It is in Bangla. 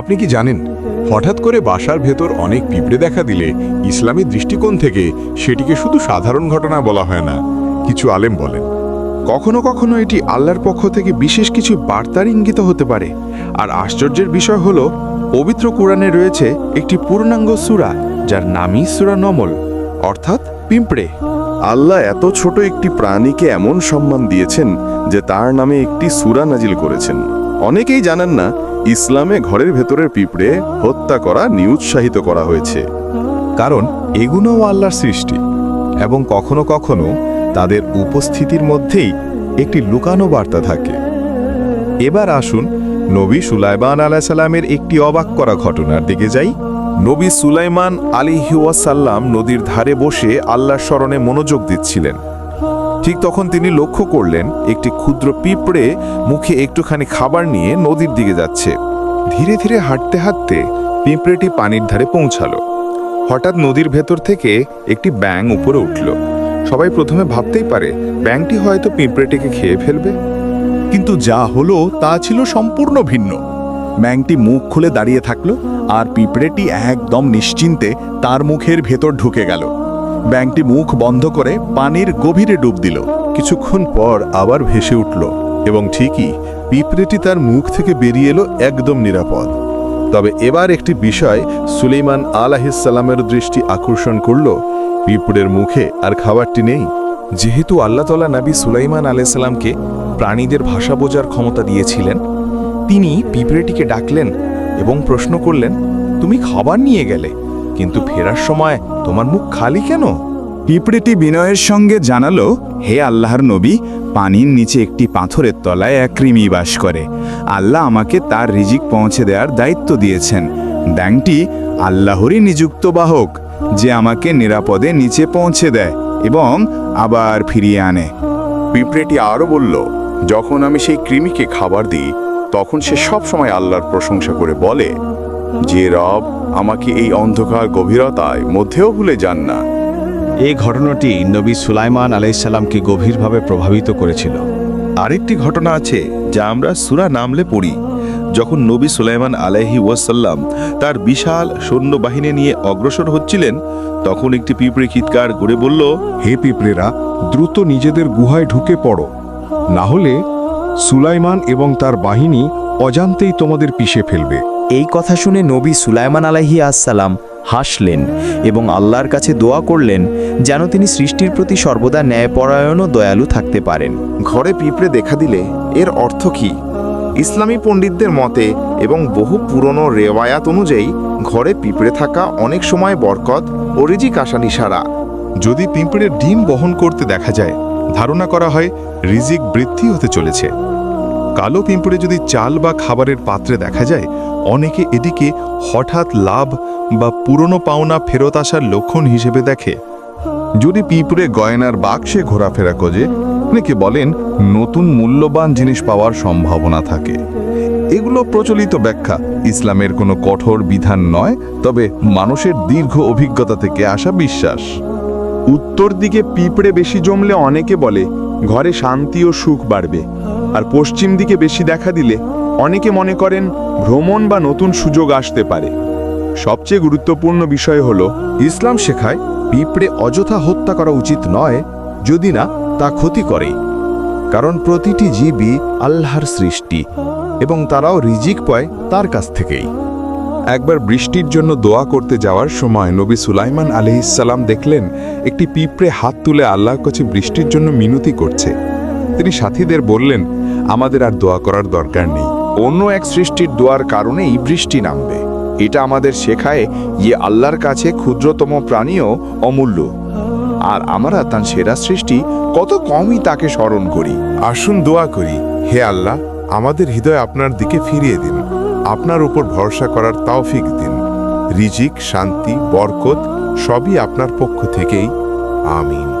আপনি কি জানেন, হঠাৎ করে বাসার ভেতর অনেক পিঁপড়ে দেখা দিলে ইসলামী দৃষ্টিকোণ থেকে সেটিকে শুধু সাধারণ ঘটনা বলা হয় না, কিছু আলেম বলেন। কখনো কখনো এটি আল্লাহর পক্ষ থেকে বিশেষ কিছু বার্তার ইঙ্গিত হতে পারে। আর আশ্চর্যের বিষয় হল, পবিত্র কোরআনে রয়েছে একটি পূর্ণাঙ্গ সূরা, যার নামই সুরা নমল, অর্থাৎ পিঁপড়ে। আল্লাহ এত ছোট একটি প্রাণীকে এমন সম্মান দিয়েছেন যে তার নামে একটি সূরা নাজিল করেছেন। অনেকেই জানেন না ইসলামে ঘরের ভেতরের পিঁপড়ে হত্যা করা নিরুৎসাহিত করা হয়েছে। কারণ এগুলোও আল্লাহর সৃষ্টি এবং কখনো কখনো তাদের উপস্থিতির মধ্যেই একটি লুকানো বার্তা থাকে। এবার আসুন নবী সুলাইমান আলাইসাল্লামের একটি অবাক করা ঘটনার দিকে যাই। নবী সুলাইমান আলিহাসাল্লাম নদীর ধারে বসে আল্লাহর স্মরণে মনোযোগ দিচ্ছিলেন। ঠিক তখন তিনি লক্ষ্য করলেন, একটি ক্ষুদ্র পিঁপড়ে মুখে একটুখানি খাবার নিয়ে নদীর দিকে যাচ্ছে। ধীরে ধীরে হাঁটতে হাঁটতে পিঁপড়েটি পানির ধারে পৌঁছালো। হঠাৎ নদীর ভেতর থেকে একটি ব্যাং উপরে উঠল। সবাই প্রথমে ভাবতেই পারে ব্যাংটি হয়তো পিঁপড়েটিকে খেয়ে ফেলবে। কিন্তু যা হলো তা ছিল সম্পূর্ণ ভিন্ন। ম্যাংটি মুখ খুলে দাঁড়িয়ে থাকল আর পিঁপড়েটি একদম নিশ্চিন্তে তার মুখের ভেতর ঢুকে গেল। ব্যাংটি মুখ বন্ধ করে পানির গভীরে ডুব দিল। কিছুক্ষণ পর আবার ভেসে উঠল এবং ঠিকই পিঁপড়েটি তার মুখ থেকে বেরিয়ে এলো একদম নিরাপদ। তবে এবার একটি বিষয় সুলেইমান আলাহিসাল্লামের দৃষ্টি আকর্ষণ করল, পিঁপড়ের মুখে আর খাবারটি নেই। যেহেতু আল্লাহ তালা নাবী সুলাইমান আলাইসাল্লামকে প্রাণীদের ভাষা বোঝার ক্ষমতা দিয়েছিলেন, তিনি পিঁপড়েটিকে ডাকলেন এবং প্রশ্ন করলেন, তুমি খাবার নিয়ে গেলে? কিন্তু ফেরার সময় তোমার মুখ খালি কেন? পিঁপড়েটি বিনয়ের সঙ্গে জানালো হে আল্লাহর নবী পানির নিচে একটি পাথরের তলায় এক কৃমি বাস করে। আল্লাহ আমাকে তার রিজিক পৌঁছে দেওয়ার দায়িত্ব দিয়েছেন। ব্যাংটি আল্লাহরই নিযুক্ত বাহক যে আমাকে নিরাপদে নিচে পৌঁছে দেয় এবং আবার ফিরিয়ে আনে। পিঁপড়েটি আরও বলল যখন আমি সেই কৃমিকে খাবার দিই তখন সে সব সময় আল্লাহর প্রশংসা করে বলে যে রব আমাকে এই অন্ধকার গভীরতায় মধ্যেও ভুলে যান না। এই ঘটনাটি নবী সুলাইমান আলাইসাল্লামকে গভীরভাবে প্রভাবিত করেছিল। আরেকটি ঘটনা আছে যা আমরা সুরা নামলে পড়ি যখন নবী সুলাইমান আলাইহি ওয়াসাল্লাম তার বিশাল সৈন্যবাহিনী নিয়ে অগ্রসর হচ্ছিলেন তখন একটি পিঁপড়ে চিৎকার করে বলল হে পিঁপড়েরা দ্রুত নিজেদের গুহায় ঢুকে পড়ো। না হলে সুলাইমান এবং তার বাহিনী অজান্তেই তোমাদের পিষে ফেলবে। এই কথা শুনে নবী সুলাইমান আলাহি আসসালাম হাসলেন এবং আল্লাহর কাছে দোয়া করলেন যেন তিনি সৃষ্টির প্রতি সর্বদা ন্যায়পরায়ণ ও দয়ালু থাকতে পারেন। ঘরে পিঁপড়ে দেখা দিলে এর অর্থ কি? ইসলামী পণ্ডিতদের মতে এবং বহু পুরনো রেওয়ায়াত অনুযায়ী ঘরে পিঁপড়ে থাকা অনেক সময় বরকত ও রিজিক আসা নিশারা। যদি পিঁপড়ের ডিম বহন করতে দেখা যায় ধারণা করা হয় রিজিক বৃদ্ধি হতে চলেছে। কালো পিঁপড়ে যদি চাল বা খাবারের পাত্রে দেখা যায়, অনেকে এদিকে হঠাৎ লাভ বা পুরনো পাওনা ফেরত আসার লক্ষণ হিসেবে দেখে। যদি পিঁপড়ে গয়নার বাক্সে ঘোরাফেরা করে অনেকে বলেন নতুন মূল্যবান জিনিস পাওয়ার সম্ভাবনা থাকে। এগুলো প্রচলিত ব্যাখ্যা। ইসলামের কোনো কঠোর বিধান নয়, তবে মানুষের দীর্ঘ অভিজ্ঞতা থেকে আসা বিশ্বাস। উত্তর দিকে পিঁপড়ে বেশি জমলে অনেকে বলে, ঘরে শান্তি ও সুখ বাড়বে। আর পশ্চিম দিকে বেশি দেখা দিলে অনেকে মনে করেন ভ্রমণ বা নতুন সুযোগ আসতে পারে। সবচেয়ে গুরুত্বপূর্ণ বিষয় হল, ইসলাম শেখায় পিঁপড়ে অযথা হত্যা করা উচিত নয়, যদি না, তা ক্ষতি করে। কারণ প্রতিটি জীবই আল্লাহর সৃষ্টি এবং তারাও রিজিক পায় তার কাছ থেকেই। একবার বৃষ্টির জন্য দোয়া করতে যাওয়ার সময় নবী সুলাইমান আলহিসাল্লাম দেখলেন, একটি পিঁপড়ে হাত তুলে আল্লাহর কাছে বৃষ্টির জন্য মিনতি করছে। তিনি সাথীদের বললেন আমাদের আর দোয়া করার দরকার নেই। অন্য এক সৃষ্টির দোয়ার কারণেই বৃষ্টি নামবে। এটা আমাদের শেখায় ইয়ে আল্লাহর কাছে ক্ষুদ্রতম প্রাণীও অমূল্য। আর আমরা তার সেরা সৃষ্টি কত কমই তাকে স্মরণ করি। আসুন দোয়া করি, হে আল্লাহ, আমাদের হৃদয় আপনার দিকে ফিরিয়ে দিন। আপনার উপর ভরসা করার তাওফিক দিন। রিজিক, শান্তি, বরকত সবই আপনার পক্ষ থেকেই। আমিন।